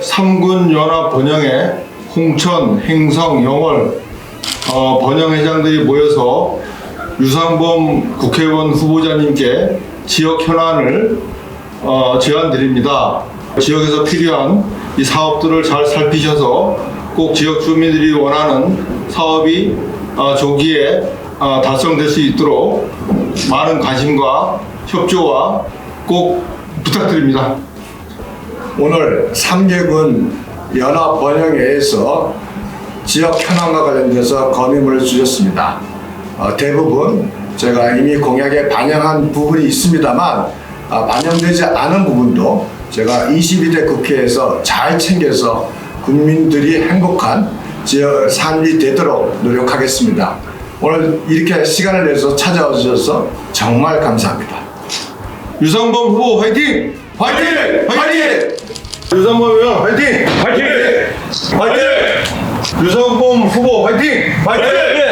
삼군 연합 번영에 홍천, 행성, 영월 어, 번영 회장들이 모여서 유상범 국회의원 후보자님께 지역 현안을 어, 제안 드립니다. 지역에서 필요한 이 사업들을 잘 살피셔서 꼭 지역 주민들이 원하는 사업이 어, 조기에 어, 달성될 수 있도록 많은 관심과 협조와 꼭 부탁드립니다. 오늘 삼계군 연합 번영회에서 지역 현안과 관련돼서 건의문을 주셨습니다. 어, 대부분 제가 이미 공약에 반영한 부분이 있습니다만 아, 반영되지 않은 부분도 제가 22대 국회에서 잘 챙겨서 국민들이 행복한 지역 삶이 되도록 노력하겠습니다. 오늘 이렇게 시간을 내서 찾아와 주셔서 정말 감사합니다. 유상범 후보 화이팅! 화이팅! 화이팅! 유상범 의원 화이팅! 화이팅! 화이팅! 유상범 후보 화이팅! 화이팅!